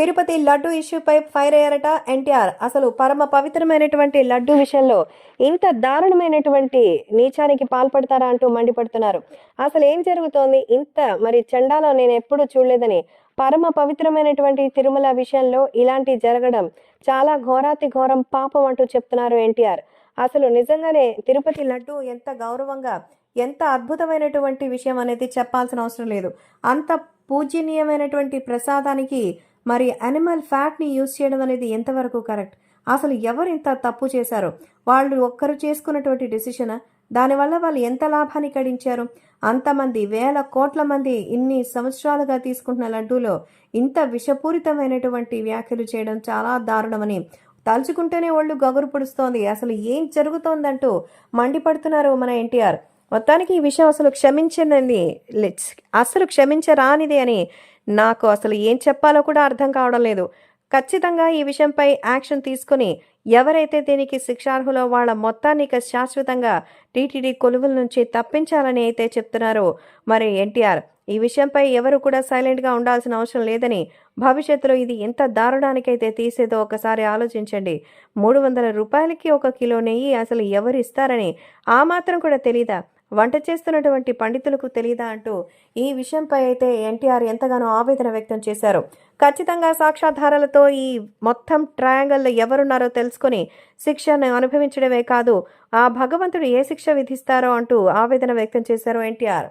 తిరుపతి లడ్డు ఇష్యూపై ఫైర్ అయ్యారట ఎన్టీఆర్. అసలు పరమ పవిత్రమైనటువంటి లడ్డు విషయంలో ఇంత దారుణమైనటువంటి నీచానికి పాల్పడతారా అంటూ మండిపడుతున్నారు. అసలు ఏం జరుగుతోంది? ఇంత మరి చండాలో నేను ఎప్పుడు చూడలేదని పరమ పవిత్రమైనటువంటి తిరుమల విషయంలో ఇలాంటి జరగడం చాలా ఘోరాతి ఘోరం పాపం అంటూ చెప్తున్నారు ఎన్టీఆర్. అసలు నిజంగానే తిరుపతి లడ్డు ఎంత గౌరవంగా ఎంత అద్భుతమైనటువంటి విషయం అనేది చెప్పాల్సిన అవసరం లేదు. అంత పూజనీయమైనటువంటి ప్రసాదానికి మరి అనిమల్ ఫ్యాట్ని యూజ్ చేయడం అనేది ఎంతవరకు కరెక్ట్ అసలు ఎవరు ఇంత తప్పు చేశారు? వాళ్ళు ఒక్కరు చేసుకున్నటువంటి డెసిషన్ దానివల్ల వాళ్ళు ఎంత లాభాన్ని గడించారు అంతమంది వేల కోట్ల మంది ఇన్ని సంవత్సరాలుగా తీసుకుంటున్న లడ్డూలో ఇంత విషపూరితమైనటువంటి వ్యాఖ్యలు చేయడం చాలా దారుణమని తలుచుకుంటేనే ఒళ్ళు గగురు పుడుస్తోంది. అసలు ఏం జరుగుతోందంటూ మండిపడుతున్నారు మన ఎన్టీఆర్. మొత్తానికి ఈ విషయం అసలు క్షమించనిది అసలు క్షమించరానిది అని నాకు అసలు ఏం చెప్పాలో కూడా అర్థం కావడం లేదు. ఖచ్చితంగా ఈ విషయంపై యాక్షన్ తీసుకుని ఎవరైతే దీనికి శిక్షార్హులో వాళ్ళ మొత్తాన్ని ఇక శాశ్వతంగా టీటీడీ కొలువుల నుంచి తప్పించాలని అయితే చెప్తున్నారో మరి ఎన్టీఆర్. ఈ విషయంపై ఎవరు కూడా సైలెంట్గా ఉండాల్సిన అవసరం లేదని భవిష్యత్తులో ఇది ఎంత దారుణానికైతే తీసేదో ఒకసారి ఆలోచించండి. మూడు వందల రూపాయలకి ఒక కిలో నెయ్యి అసలు ఎవరు ఇస్తారని ఆ మాత్రం కూడా తెలీదా? వంట చేస్తున్నటువంటి పండితులకు తెలియదా అంటూ ఈ విషయంపై అయితే ఎన్టీఆర్ ఎంతగానో ఆవేదన వ్యక్తం చేశారు. ఖచ్చితంగా సాక్ష్యాధారాలతో ఈ మొత్తం ట్రయాంగల్లో ఎవరున్నారో తెలుసుకొని శిక్షను అనుభవించడమే కాదు ఆ భగవంతుడు ఏ శిక్ష విధిస్తారో అంటూ ఆవేదన వ్యక్తం చేశారు ఎన్టీఆర్.